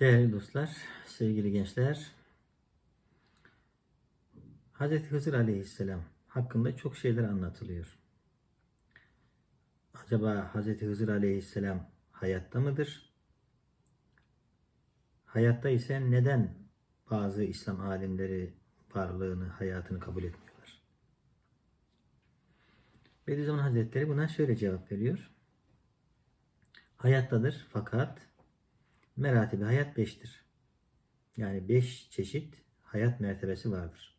Değerli dostlar, sevgili gençler, Hz. Hızır Aleyhisselam hakkında çok şeyler anlatılıyor. Acaba Hz. Hızır Aleyhisselam hayatta mıdır? Hayatta ise neden bazı İslam alimleri varlığını, hayatını kabul etmiyorlar? Bediüzzaman Hazretleri buna şöyle cevap veriyor. Hayattadır fakat meratibi hayat beştir. Yani beş çeşit hayat mertebesi vardır.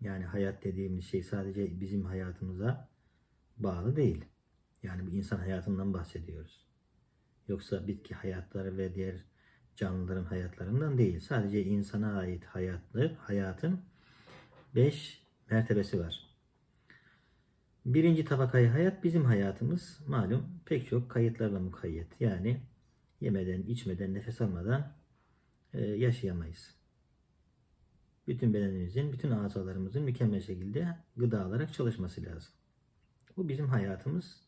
Yani hayat dediğimiz şey sadece bizim hayatımıza bağlı değil. Yani bu insan hayatından bahsediyoruz. Yoksa bitki hayatları ve diğer canlıların hayatlarından değil. Sadece insana ait hayatlı, hayatın beş mertebesi var. Birinci tabakayı hayat bizim hayatımız malum pek çok kayıtlarla mukayyet. Yani yemeden, içmeden, nefes almadan e, yaşayamayız. Bütün bedenimizin, bütün azalarımızın mükemmel şekilde gıda alarak çalışması lazım. Bu bizim hayatımız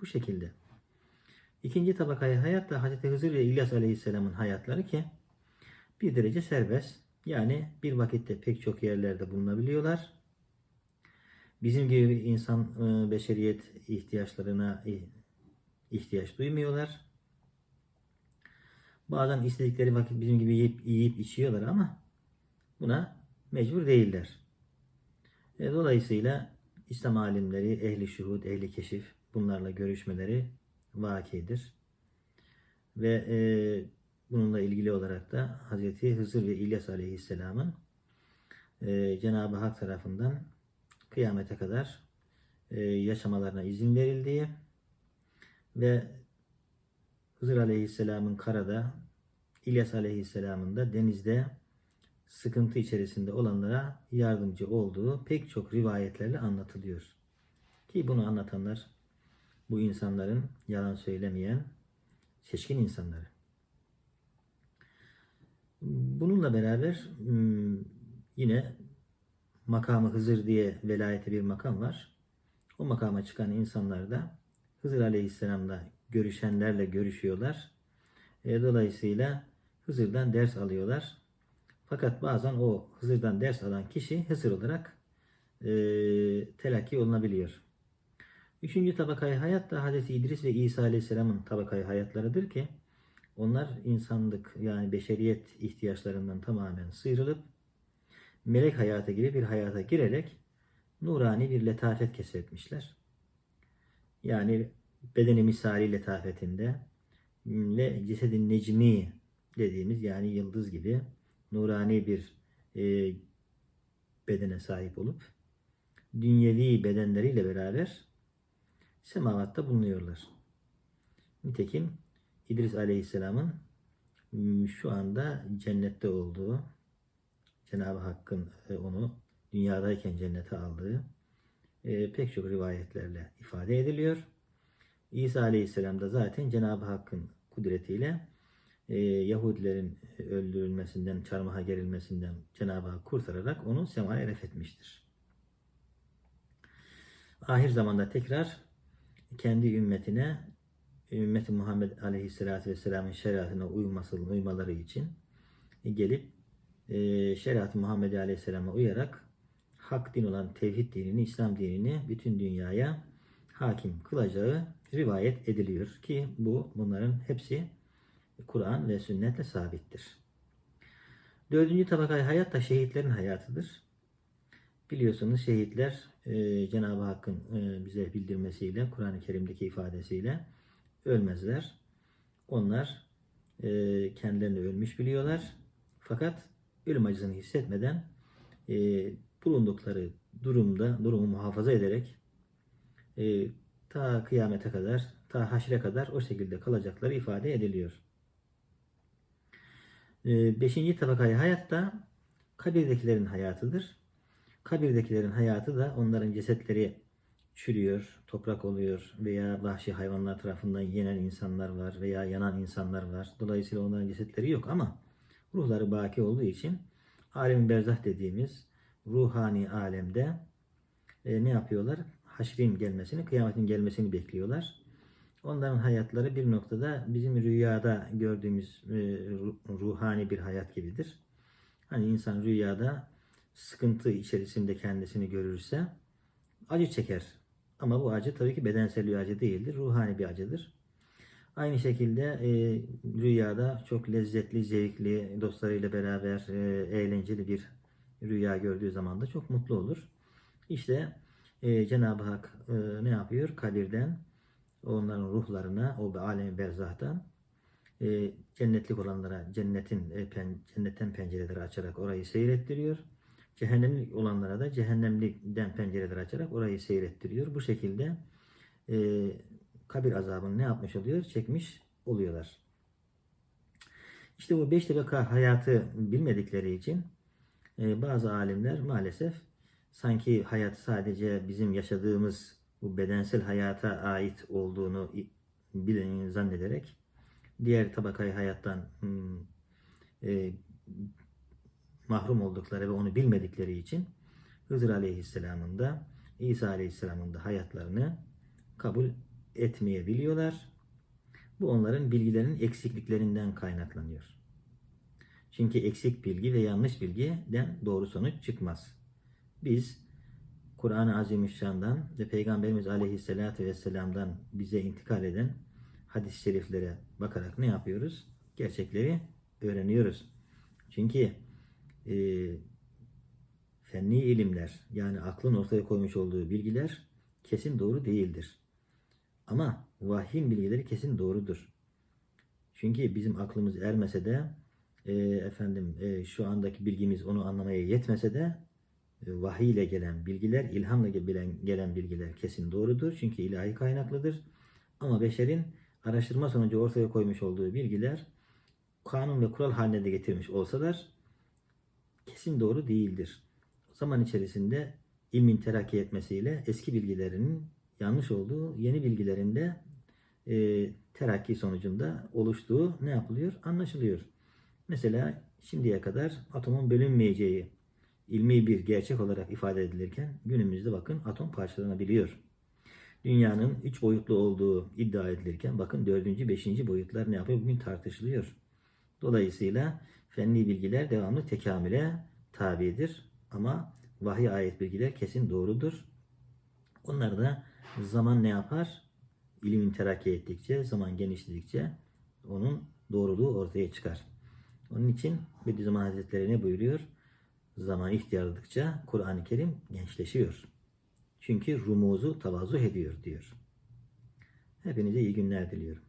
bu şekilde. İkinci tabakayı hayat da Hz. Hızır ve İlyas Aleyhisselam'ın hayatları ki bir derece serbest. Yani bir vakitte pek çok yerlerde bulunabiliyorlar. Bizim gibi insan e, beşeriyet ihtiyaçlarına ihtiyaç duymuyorlar. Bazen istedikleri vakit bizim gibi yiyip, yiyip içiyorlar ama buna mecbur değiller. E, dolayısıyla İslam alimleri, ehli şuhud, ehli keşif bunlarla görüşmeleri vakidir. Ve e, bununla ilgili olarak da Hz. Hızır ve İlyas Aleyhisselam'ın e, Cenab-ı Hak tarafından kıyamete kadar e, yaşamalarına izin verildiği ve Hızır Aleyhisselam'ın karada, İlyas Aleyhisselam'ın da denizde sıkıntı içerisinde olanlara yardımcı olduğu pek çok rivayetlerle anlatılıyor. Ki bunu anlatanlar bu insanların yalan söylemeyen seçkin insanları. Bununla beraber yine makamı Hızır diye velayete bir makam var. O makama çıkan insanlar da Hızır Aleyhisselam'la görüşenlerle görüşüyorlar. E, dolayısıyla Hızır'dan ders alıyorlar. Fakat bazen o Hızır'dan ders alan kişi Hızır olarak e, telakki olunabiliyor. Üçüncü tabakayı hayat da Hz. İdris ve İsa Aleyhisselam'ın tabakayı hayatlarıdır ki onlar insanlık yani beşeriyet ihtiyaçlarından tamamen sıyrılıp melek hayata gibi bir hayata girerek nurani bir letafet keşfetmişler. Yani bedeni misali letafetinde ve cesedin necmi dediğimiz yani yıldız gibi nurani bir e, bedene sahip olup dünyevi bedenleriyle beraber semavatta bulunuyorlar. Nitekim İdris Aleyhisselam'ın şu anda cennette olduğu Cenab-ı Hakk'ın e, onu dünyadayken cennete aldığı e, pek çok rivayetlerle ifade ediliyor. İsa Aleyhisselam da zaten Cenab-ı Hakk'ın kudretiyle e, Yahudilerin öldürülmesinden, çarmıha gerilmesinden Cenab-ı Hak kurtararak onu semaya ref etmiştir. Ahir zamanda tekrar kendi ümmetine, ümmeti Muhammed Aleyhisselatü Vesselam'ın şeriatına uyması, uymaları için gelip e, şeriat-ı Muhammed Aleyhisselam'a uyarak hak din olan tevhid dinini, İslam dinini bütün dünyaya hakim kılacağı rivayet ediliyor ki bu bunların hepsi Kur'an ve sünnetle sabittir. Dördüncü tabakayı hayat da şehitlerin hayatıdır. Biliyorsunuz şehitler e, Cenab-ı Hakk'ın e, bize bildirmesiyle, Kur'an-ı Kerim'deki ifadesiyle ölmezler. Onlar e, kendilerini ölmüş biliyorlar. Fakat ölüm acısını hissetmeden e, bulundukları durumda durumu muhafaza ederek e, ta kıyamete kadar, ta haşre kadar o şekilde kalacakları ifade ediliyor. E, beşinci tabakayı hayat da kabirdekilerin hayatıdır. Kabirdekilerin hayatı da onların cesetleri çürüyor, toprak oluyor veya vahşi hayvanlar tarafından yenen insanlar var veya yanan insanlar var. Dolayısıyla onların cesetleri yok ama ruhları baki olduğu için alem berzah dediğimiz ruhani alemde e, ne yapıyorlar? Haşrin gelmesini, kıyametin gelmesini bekliyorlar. Onların hayatları bir noktada bizim rüyada gördüğümüz e, ru- ruhani bir hayat gibidir. Hani insan rüyada sıkıntı içerisinde kendisini görürse acı çeker. Ama bu acı tabii ki bedensel bir acı değildir, ruhani bir acıdır. Aynı şekilde e, rüyada çok lezzetli, zevkli, dostlarıyla beraber e, eğlenceli bir rüya gördüğü zaman da çok mutlu olur. İşte e, Cenab-ı Hak e, ne yapıyor? Kabirden onların ruhlarına, o alem berzahtan e, cennetlik olanlara cennetin e, pen, cennetten pencereleri açarak orayı seyrettiriyor. Cehennemlik olanlara da cehennemlikten pencereleri açarak orayı seyrettiriyor. Bu şekilde e, kabir azabını ne yapmış oluyor? Çekmiş oluyorlar. İşte bu beş tabaka hayatı bilmedikleri için e, bazı alimler maalesef sanki hayat sadece bizim yaşadığımız bu bedensel hayata ait olduğunu bilen zannederek diğer tabakayı hayattan hmm, e, mahrum oldukları ve onu bilmedikleri için Hızır Aleyhisselam'ın da İsa Aleyhisselam'ın da hayatlarını kabul etmeyebiliyorlar. Bu onların bilgilerinin eksikliklerinden kaynaklanıyor. Çünkü eksik bilgi ve yanlış bilgiden doğru sonuç çıkmaz. Biz Kur'an-ı Azimüşşan'dan ve Peygamberimiz Aleyhisselatü Vesselam'dan bize intikal eden hadis-i şeriflere bakarak ne yapıyoruz? Gerçekleri öğreniyoruz. Çünkü e, fenni ilimler yani aklın ortaya koymuş olduğu bilgiler kesin doğru değildir. Ama vahyin bilgileri kesin doğrudur. Çünkü bizim aklımız ermese de e, efendim e, şu andaki bilgimiz onu anlamaya yetmese de vahiy ile gelen bilgiler, ilhamla gelen, bilgiler kesin doğrudur. Çünkü ilahi kaynaklıdır. Ama beşerin araştırma sonucu ortaya koymuş olduğu bilgiler kanun ve kural haline de getirmiş olsalar kesin doğru değildir. Zaman içerisinde ilmin terakki etmesiyle eski bilgilerinin yanlış olduğu, yeni bilgilerinde e, terakki sonucunda oluştuğu ne yapılıyor? Anlaşılıyor. Mesela şimdiye kadar atomun bölünmeyeceği ilmi bir gerçek olarak ifade edilirken günümüzde bakın atom parçalanabiliyor. Dünyanın üç boyutlu olduğu iddia edilirken bakın dördüncü, beşinci boyutlar ne yapıyor? Bugün tartışılıyor. Dolayısıyla fenli bilgiler devamlı tekamüle tabidir. Ama vahiy ayet bilgiler kesin doğrudur. Onlar da zaman ne yapar? İlimin terakki ettikçe, zaman genişledikçe onun doğruluğu ortaya çıkar. Onun için Bediüzzaman Hazretleri ne buyuruyor? Zaman ihtiyarladıkça Kur'an-ı Kerim gençleşiyor. Çünkü rumuzu tavazu ediyor diyor. Hepinize iyi günler diliyorum.